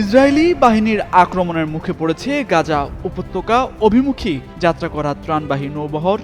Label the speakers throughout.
Speaker 1: Israeli বাহিনীর আক্রমণের মুখে পড়েছে গাজা উপত্যকা অভিমুখী যাত্রা করা ত্রাণবাহী নৌবহর।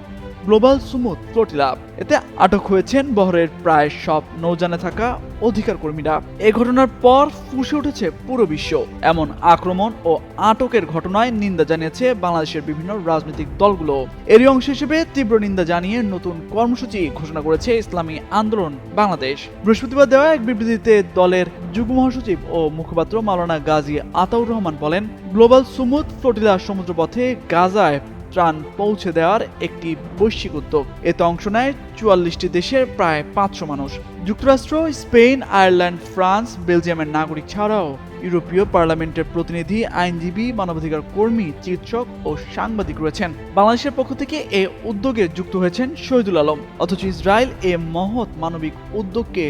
Speaker 1: গ্লোবাল সুমুদ ফ্লোটিলা এতে আটক হয়েছেন বহরের প্রায় সব নৌজানে থাকা অধিকার কর্মীরা। এ ঘটনার পর ফুসে উঠেছে পুরো বিশ্ব। এমন আক্রমণ ও আটকের ঘটনায় নিন্দা জানিয়েছে বাংলাদেশের বিভিন্ন রাজনৈতিক দলগুলো। এরই অংশ হিসেবে তীব্র নিন্দা জানিয়ে নতুন কর্মসূচি ঘোষণা করেছে ইসলামী আন্দোলন বাংলাদেশ। বৃহস্পতিবার দেওয়া এক বিবৃতিতে দলের যুগ্ম মহাসচিব ও মুখপাত্র মাওলানা গাজী আতাউর রহমান বলেন, গ্লোবাল সুমুদ ফ্লোটিলা সমুদ্রপথে গাজায় ত্রাণ পৌঁছে দেওয়ার একটি বৈশ্বিক উদ্যোগ। এতে অংশ নেয় চুয়াল্লিশটি দেশের প্রায় পাঁচশো মানুষ। যুক্তরাষ্ট্র, স্পেন, আয়ারল্যান্ড, ফ্রান্স, বেলজিয়ামের নাগরিক ছাড়াও ইউরোপীয় পার্লামেন্টের প্রতিনিধি, আইনজীবী, মানবাধিকার কর্মী, চিকিৎসক ও সাংবাদিক রয়েছেন। বাংলাদেশের পক্ষ থেকে এ উদ্যোগে যুক্ত হয়েছেন শহীদুল আলম। অথচ ইসরায়েল এ মহৎ মানবিক উদ্যোগকে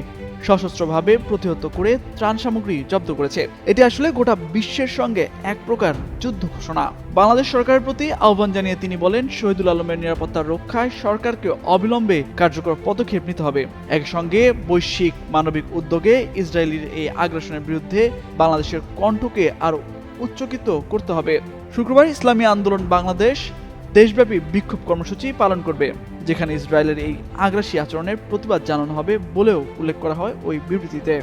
Speaker 1: সশস্ত্রভাবে প্রতিহত করে ত্রাণ সামগ্রী জব্দ করেছে। এটি আসলে গোটা বিশ্বের সঙ্গে এক প্রকার যুদ্ধ ঘোষণা। বাংলাদেশ সরকারের প্রতি আহ্বান জানিয়ে তিনি বলেন, শহীদুল আলমের নিরাপত্তা রক্ষায় সরকারকে অবিলম্বে কার্যকর পদক্ষেপ নিতে হবে। একসঙ্গে বৈশ্বিক মানবিক উদ্যোগে ইসরায়েলের এই আগ্রাসনের বিরুদ্ধে বাংলাদেশের কণ্ঠকে আরও উচ্চকিত করতে হবে। শুক্রবার ইসলামী আন্দোলন বাংলাদেশ দেশব্যাপী বিক্ষোভ কর্মসূচি পালন করবে, যেখানে ইসরায়েলের এই আগ্রাসী আচরণের প্রতিবাদ জানানো হবে বলেও উল্লেখ করা হয় ওই বিবৃতিতে।